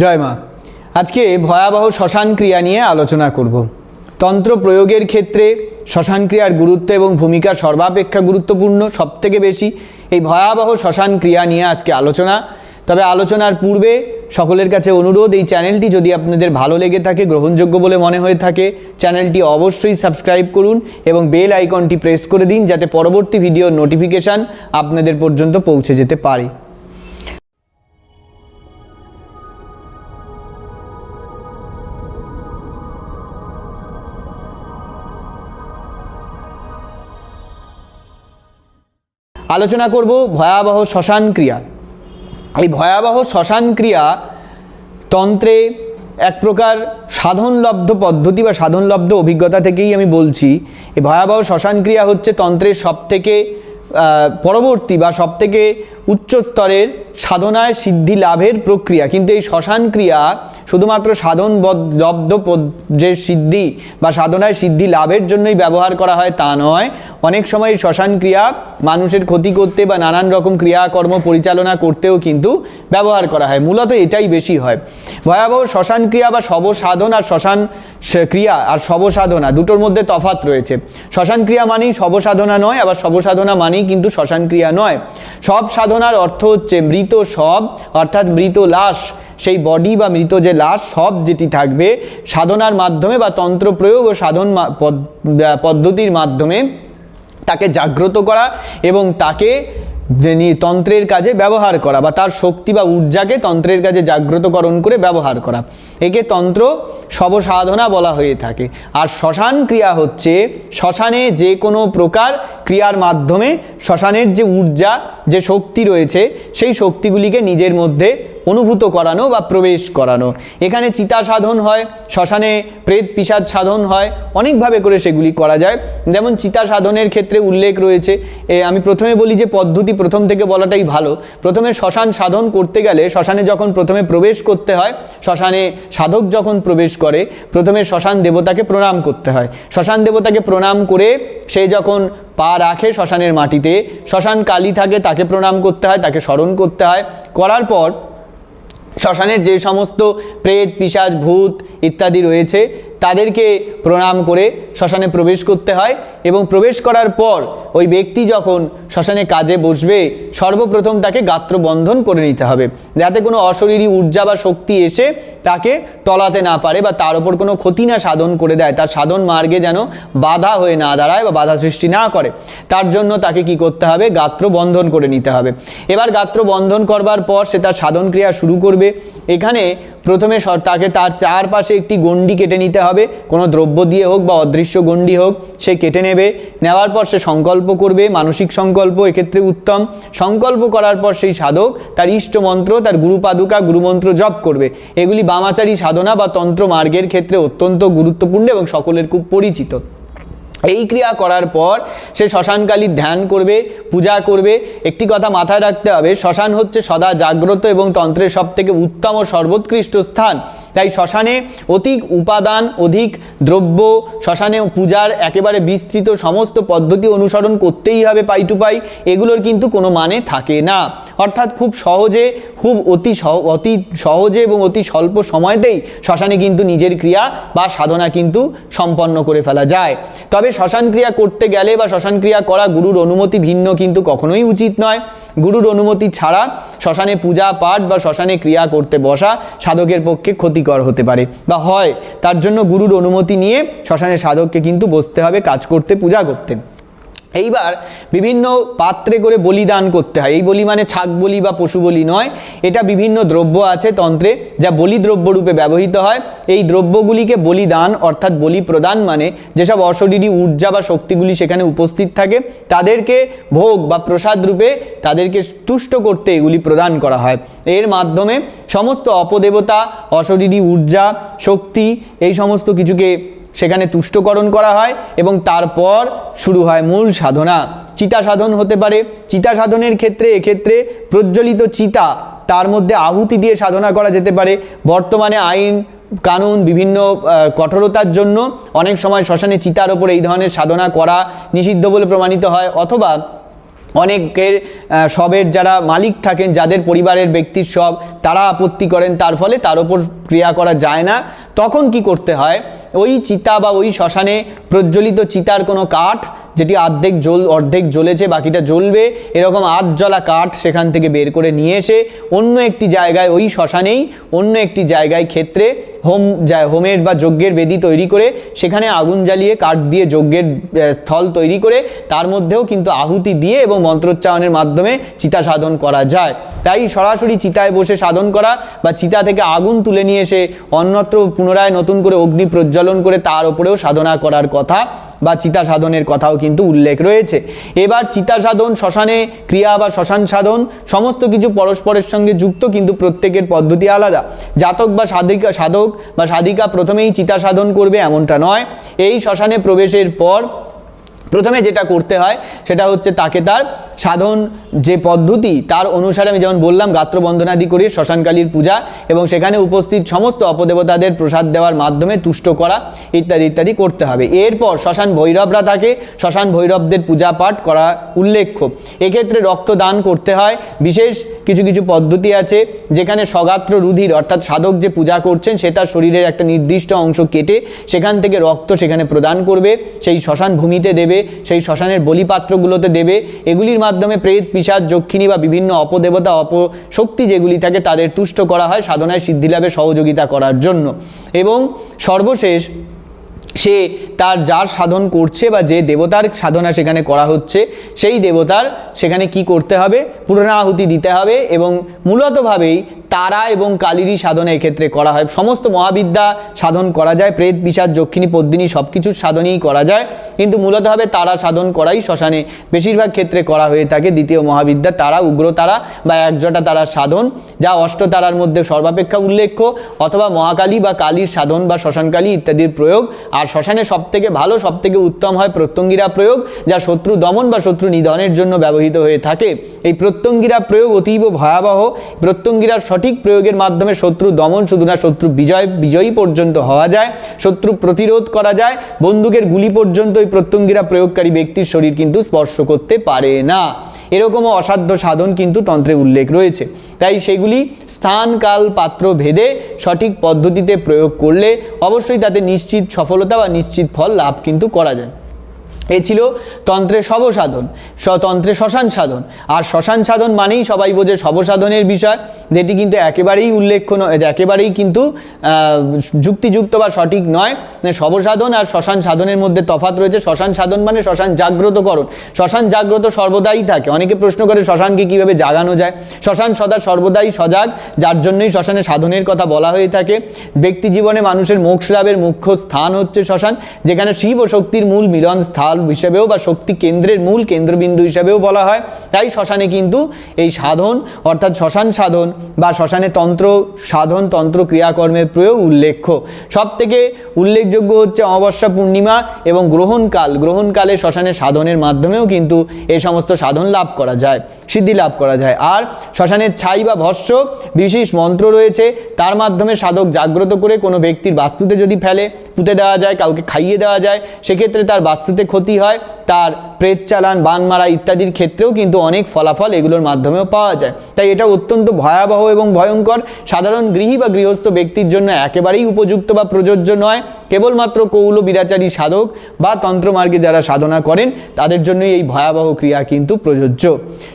জয় মা। আজকে ভয়াবহ শ্মশান ক্রিয়া নিয়ে আলোচনা করব। তন্ত্র প্রয়োগের ক্ষেত্রে শ্মশান ক্রিয়ার গুরুত্ব এবং ভূমিকা সর্বাপেক্ষা গুরুত্বপূর্ণ সবথেকে বেশি। এই ভয়াবহ শ্মশান ক্রিয়া নিয়ে আজকে আলোচনা। তবে আলোচনার পূর্বে সকলের কাছে অনুরোধ, এই চ্যানেলটি যদি আপনাদের ভালো লেগে থাকে, গ্রহণযোগ্য বলে মনে হয়ে থাকে, চ্যানেলটি অবশ্যই সাবস্ক্রাইব করুন এবং বেল আইকনটি প্রেস করে দিন, যাতে পরবর্তী ভিডিওর নোটিফিকেশান আপনাদের পর্যন্ত পৌঁছে যেতে পারে। আলোচনা করব ভয়াবহ শ্মশান ক্রিয়া। এই ভয়াবহ শ্মশান ক্রিয়া তন্ত্রে এক প্রকার সাধনলব্ধ পদ্ধতি বা সাধনলব্ধ অভিজ্ঞতা থেকেই আমি বলছি, এই ভয়াবহ শ্মশান ক্রিয়া হচ্ছে তন্ত্রের সবথেকে পরবর্তী বা সবথেকে উচ্চ স্তরের সাধনায় সিদ্ধি লাভের প্রক্রিয়া। কিন্তু এই শ্মশান ক্রিয়া শুধুমাত্র সাধন লব্ধ যে সিদ্ধি বা সাধনায় সিদ্ধি লাভের জন্যই ব্যবহার করা হয় তা নয়। অনেক সময় এই শ্মশান ক্রিয়া মানুষের ক্ষতি করতে বা নানান রকম ক্রিয়াকর্ম পরিচালনা করতেও কিন্তু ব্যবহার করা হয়। মূলত এটাই বেশি হয়। ভয়াবহ শ্মশান ক্রিয়া বা শব সাধন আর শ্মশান ক্রিয়া আর শব সাধনা দুটোর মধ্যে তফাৎ রয়েছে। শ্মশান ক্রিয়া মানেই শব সাধনা নয়, আবার শব সাধনা মানেই কিন্তু শ্মশান ক্রিয়া নয়। সব সাধনার অর্থ হচ্ছে মৃত সব, অর্থাৎ মৃত লাশ, সেই বডি বা মৃত যে লাশ, সব যেটি থাকবে সাধনার মাধ্যমে বা তন্ত্র প্রয়োগ ও সাধন পদ্ধতির মাধ্যমে তাকে জাগ্রত করা এবং তাকে তন্ত্রের কাজে ব্যবহার করা বা তার শক্তি বা ঊর্জাকে তন্ত্রের কাজে জাগ্রতকরণ করে ব্যবহার করা। একে তন্ত্র সবসাধনা বলা হয়ে থাকে। আর শ্মশান ক্রিয়া হচ্ছে, শ্মশানে যে কোনো প্রকার ক্রিয়ার মাধ্যমে শ্মশানের যে ঊর্জা, যে শক্তি রয়েছে, সেই শক্তিগুলিকে নিজের মধ্যে অনুভূত করানো বা প্রবেশ করানো। এখানে চিতা সাধন হয়, শ্মশানে প্রেত পিসাদ সাধন হয়, অনেকভাবে করে সেগুলি করা যায়। যেমন চিতা সাধনের ক্ষেত্রে উল্লেখ রয়েছে আমি প্রথমে বলি যে পদ্ধতি প্রথম থেকে বলাটাই ভালো। প্রথমে শ্মশান সাধন করতে গেলে, শ্মশানে যখন প্রথমে প্রবেশ করতে হয়, শ্মশানে সাধক যখন প্রবেশ করে, প্রথমে শ্মশান দেবতাকে প্রণাম করতে হয়। শ্মশান দেবতাকে প্রণাম করে, সে যখন পা রাখে শ্মশানের মাটিতে, শ্মশান কালী থাকে তাকে প্রণাম করতে হয়, তাকে স্মরণ করতে হয়। করার পর শ্মশানের যে সমস্ত প্রেত, পিশাচ, ভূত ইত্যাদি রয়েছে, তাদেরকে প্রণাম করে শ্মশানে প্রবেশ করতে হয় এবং প্রবেশ করার পর ওই ব্যক্তি যখন শ্মশানে কাজে বসবে, সর্বপ্রথম তাকে গাত্র বন্ধন করে নিতে হবে। যাতে কোনো অশরীরী ঊর্জা বা শক্তি এসে তাকে টলাতে না পারে বা তার ওপর কোনো ক্ষতি না সাধন করে দেয়। তার সাধন মার্গে যেন বাধা হয়ে না দাঁড়ায় বা বাধা সৃষ্টি না করে। তার জন্য তাকে কি করতে হবে? গাত্র বন্ধন করে নিতে হবে। এবার গাত্র বন্ধন করবার পর সে তার সাধন ক্রিয়া শুরু করবে। এখানে প্রথমে তাকে তার চারপাশে একটি গণ্ডি কেটে নিতে হবে। কোনো দ্রব্য দিয়ে হোক বা অদৃশ্য গণ্ডি হোক, সে কেটে নেবে। নেওয়ার পর সে সংকল্প করবে, মানসিক সংকল্প এক্ষেত্রে উত্তম। সংকল্প করার পর সেই সাধক তার ইষ্ট মন্ত্র তার গুরুপাদুকা, গুরুমন্ত্র জপ করবে। এগুলি বামাচারী সাধনা বা তন্ত্র মার্গের ক্ষেত্রে অত্যন্ত গুরুত্বপূর্ণ এবং সকলের খুব পরিচিত। এই ক্রিয়া করার পর সে শ্মশানকালী ধ্যান করবে, পূজা করবে। একটি কথা মাথায় রাখতে হবে, শ্মশান হচ্ছে সদা জাগ্রত এবং তন্ত্রের সব থেকে উত্তম ও সর্বোৎকৃষ্ট স্থান। তাই শ্মশানে অধিক উপাদান, অধিক দ্রব্য, শ্মশানে পূজার একেবারে বিস্তৃত সমস্ত পদ্ধতি অনুসরণ করতেই হবে পাই টু পাই, এগুলোর কিন্তু কোনো মানে থাকে না। অর্থাৎ খুব সহজে, খুব অতি অতি সহজে এবং অতি স্বল্প সময়তেই শ্মশানে কিন্তু নিজের ক্রিয়া বা সাধনা কিন্তু সম্পন্ন করে ফেলা যায়। তবে শ্মশান ক্রিয়া করতে গেলে বা শ্মশান ক্রিয়া করা গুরুর অনুমতি ভিন্ন কিন্তু কখনোই উচিত নয়। গুরুর অনুমতি ছাড়া শ্মশানে পূজা, পাঠ বা শ্মশানে ক্রিয়া করতে বসা সাধকের পক্ষে ক্ষতিকর হতে পারে বা হয়। তার জন্য গুরুর অনুমতি নিয়ে শ্মশানে সাধককে কিন্তু বসতে হবে, কাজ করতে, পূজা করতে। এইবার বিভিন্ন পাত্রে করে বলিদান করতে হয়। এই বলি মানে ছাগ বলি বা পশু বলি নয়, এটা বিভিন্ন দ্রব্য আছে তন্ত্রে যা বলি দ্রব্য রূপে ব্যবহৃত হয়। এই দ্রব্যগুলিকে বলিদান অর্থাৎ বলি প্রদান মানে যেসব অশরীরী ঊর্জা বা শক্তিগুলি সেখানে উপস্থিত থাকে, তাদেরকে ভোগ বা প্রসাদ রূপে তাদেরকে তুষ্ট করতে এগুলি প্রদান করা হয়। এর মাধ্যমে সমস্ত অপদেবতা, অশরীরী ঊর্জা, শক্তি, এই সমস্ত কিছুকে সেখানে তুষ্টকরণ করা হয় এবং তারপর শুরু হয় মূল সাধনা। চিতা সাধন হতে পারে। চিতা সাধনের ক্ষেত্রে, এক্ষেত্রে প্রজ্বলিত চিতা তার মধ্যে আহুতি দিয়ে সাধনা করা যেতে পারে। বর্তমানে আইন, কানুন, বিভিন্ন কঠোরতার জন্য অনেক সময় শ্মশানে চিতার ওপর এই ধরনের সাধনা করা নিষিদ্ধ বলে প্রমাণিত হয় অথবা অনেকের সবের যারা মালিক থাকেন, যাদের পরিবারের ব্যক্তির সব তারা আপত্তি করেন, তার ফলে তার ওপর ক্রিয়া করা যায় না, তখন কি করতে হয়? ওই চিতা বা ওই শ্মশানে প্রজ্বলিত চিতার কোনো কাঠ, যেটি অর্ধেক জ্বল, অর্ধেক জ্বলেছে, বাকিটা জ্বলবে, এরকম আধ জ্বলা কাঠ সেখান থেকে বের করে নিয়ে এসে অন্য একটি জায়গায়, ওই শ্মশানেই অন্য একটি জায়গায় ক্ষেত্রে হোম হোমের বা যজ্ঞের বেদি তৈরি করে, সেখানে আগুন জ্বালিয়ে কাঠ দিয়ে যজ্ঞের স্থল তৈরি করে, তার মধ্যেও কিন্তু আহুতি দিয়ে এবং মন্ত্রোচ্চারণের মাধ্যমে চিতা সাধন করা যায়। তাই সরাসরি চিতায় বসে সাধন করা বা চিতা থেকে আগুন তুলে নিয়ে এসে অন্যত্র পুনরায় নতুন করে অগ্নি প্রজ্বলন করে তার ওপরেও সাধনা করার কথা বা চিতা সাধনের কথাও কিন্তু উল্লেখ রয়েছে। এবার চিতা সাধন শ্মশানে ক্রিয়া বা শ্মশান সাধন সমস্ত কিছু পরস্পরের সঙ্গে যুক্ত কিন্তু প্রত্যেকের পদ্ধতি আলাদা। জাতক বা সাধিকা, সাধক বা সাধিকা প্রথমেই চিতা সাধন করবে এমনটা নয়। এই শ্মশানে প্রবেশের পর প্রথমে যেটা করতে হয়, সেটা হচ্ছে তাকে তার সাধন যে পদ্ধতি, তার অনুসারে আমি যেমন বললাম, গাত্র বন্দনাদি করে শ্মশানকালীর পূজা এবং সেখানে উপস্থিত সমস্ত অপদেবতাদের প্রসাদ দেওয়ার মাধ্যমে তুষ্ট করা ইত্যাদি ইত্যাদি করতে হবে। এরপর শ্মশান ভৈরবরা থাকে শ্মশান ভৈরবদের পূজা পাঠ করা উল্লেখ্য। এক্ষেত্রে রক্তদান করতে হয়, বিশেষ কিছু কিছু পদ্ধতি আছে, যেখানে সগাত্র রুধির অর্থাৎ সাধক যে পূজা করছেন, সে তার শরীরের একটা নির্দিষ্ট অংশ কেটে সেখান থেকে রক্ত সেখানে প্রদান করবে, সেই শ্মশান ভূমিতে দেবে সেই শ্মশানের বলিপাত্রগুলোতে দেবে। এগুলির মাধ্যমে প্রেত পিসাদ যক্ষিণী বা বিভিন্ন অপদেবতা, অপশক্তি যেগুলি থাকে তাদের তুষ্ট করা হয় সাধনায় সিদ্ধিলাভে সহযোগিতা করার জন্য। এবং সর্বশেষ, সে তার যার সাধন করছে বা যে দেবতার সাধনা সেখানে করা হচ্ছে, সেই দেবতার সেখানে কি করতে হবে? পূর্ণাহুতি দিতে হবে এবং মূলতভাবেই তারা এবং কালিরই সাধনা এক্ষেত্রে করা হয়। সমস্ত মহাবিদ্যা সাধন করা যায়, প্রেত, বিষাদ, যক্ষিণী, পদ্মিনী সব কিছুর সাধনই করা যায়। কিন্তু মূলত হবে তারা সাধন করাই শ্মশানে। বেশিরভাগ ক্ষেত্রে করা হয়ে থাকে দ্বিতীয় মহাবিদ্যা, তারা, উগ্র তারা বা একজটা তারার সাধন, যা অষ্টতারার মধ্যে সর্বাপেক্ষা উল্লেখ্য, অথবা মহাকালী বা কালীর সাধন বা শ্মশানকালী ইত্যাদির প্রয়োগ। আর শ্মশানে সবথেকে ভালো, সবথেকে উত্তম হয় প্রত্যঙ্গিরা প্রয়োগ, যা শত্রু দমন বা শত্রু নিধনের জন্য ব্যবহৃত হয়ে থাকে। এই প্রত্যঙ্গিরা প্রয়োগ অতীব ভয়াবহ। প্রত্যঙ্গিরার সঠিক প্রয়োগের মাধ্যমে শত্রু দমন, শুধু না শত্রু বিজয়, বিজয়ী পর্যন্ত হওয়া যায়, শত্রু প্রতিরোধ করা যায়, বন্দুকের গুলি পর্যন্ত ওই প্রত্যঙ্গীরা প্রয়োগকারী ব্যক্তির শরীর কিন্তু স্পর্শ করতে পারে না। এরকমও অসাধ্য সাধন কিন্তু তন্ত্রে উল্লেখ রয়েছে। তাই সেগুলি স্থান, কাল, পাত্র, ভেদে সঠিক পদ্ধতিতে প্রয়োগ করলে অবশ্যই তাতে নিশ্চিত সফলতা বা নিশ্চিত ফল লাভ কিন্তু করা যায়। এ ছিল তন্ত্রে শবসাধন স্বতন্ত্রে শ্মশান সাধন আর শ্মশান সাধন মানেই সবাই বোঝে শবসাধনের বিষয়, যেটি কিন্তু একেবারেই উল্লেখ্য নয় একেবারেই কিন্তু যুক্তিযুক্ত বা সঠিক নয়। শবসাধন আর শ্মশান সাধনের মধ্যে তফাৎ রয়েছে। শ্মশান সাধন মানে শ্মশান জাগ্রতকরণ শ্মশান জাগ্রত সর্বদাই থাকে। অনেকে প্রশ্ন করে শ্মশানকে কীভাবে জাগানো যায়? শ্মশান সদা সর্বদাই সজাগ, যার জন্যই শ্মশানে সাধনের কথা বলা হয়ে থাকে। ব্যক্তি জীবনে মানুষের মোক্ষ লাভের মুখ্য স্থান হচ্ছে শ্মশান, যেখানে শিব ও শক্তির মূল মিলন স্থল হিসেবেও বা শক্তি কেন্দ্রের মূল কেন্দ্রবিন্দু হিসেবেও বলা হয়। তাই শ্মশানে কিন্তু এই সাধন, অর্থাৎ শ্মশান সাধন বা শ্মশানে তন্ত্র, সাধন, তন্ত্র ক্রিয়াকর্মের প্রয়োগ উল্লেখ্য। সব থেকে উল্লেখযোগ্য হচ্ছে অমাবস্যা পূর্ণিমা এবং গ্রহণকাল। গ্রহণকালে শ্মশানের সাধনের মাধ্যমেও কিন্তু এই সমস্ত সাধন লাভ করা যায়, সিদ্ধি লাভ করা যায়। আর শ্মশানের ছাই বা ভস্য, বিশেষ মন্ত্র রয়েছে, তার মাধ্যমে সাধক জাগ্রত করে কোনো ব্যক্তির বাস্তুতে যদি ফেলে, পুঁতে দেওয়া যায়, কাউকে খাইয়ে দেওয়া যায়, সেক্ষেত্রে তার বাস্তুতে ক্ষতি হয়, তার প্রেত চালান, বান মারা ইত্যাদির ক্ষেত্রেও কিন্তু অনেক ফলাফল এগুলোর মাধ্যমেও পাওয়া যায়। তাই এটা অত্যন্ত ভয়াবহ এবং ভয়ঙ্কর। সাধারণ গৃহী বা গৃহস্থ ব্যক্তির জন্য একেবারেই উপযুক্ত বা প্রযোজ্য নয়। কেবলমাত্র কৌল বিরাচারী সাধক বা তন্ত্রমার্গে যারা সাধনা করেন, তাদের জন্যই এই ভয়াবহ ক্রিয়া কিন্তু প্রযোজ্য।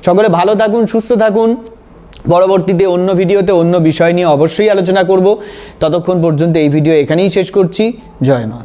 সকলে ভালো থাকুন, সুস্থ থাকুন। পরবর্তীতে অন্য ভিডিওতে অন্য বিষয় নিয়ে অবশ্যই আলোচনা করব। ততক্ষণ পর্যন্ত এই ভিডিও এখানেই শেষ করছি। জয় মা।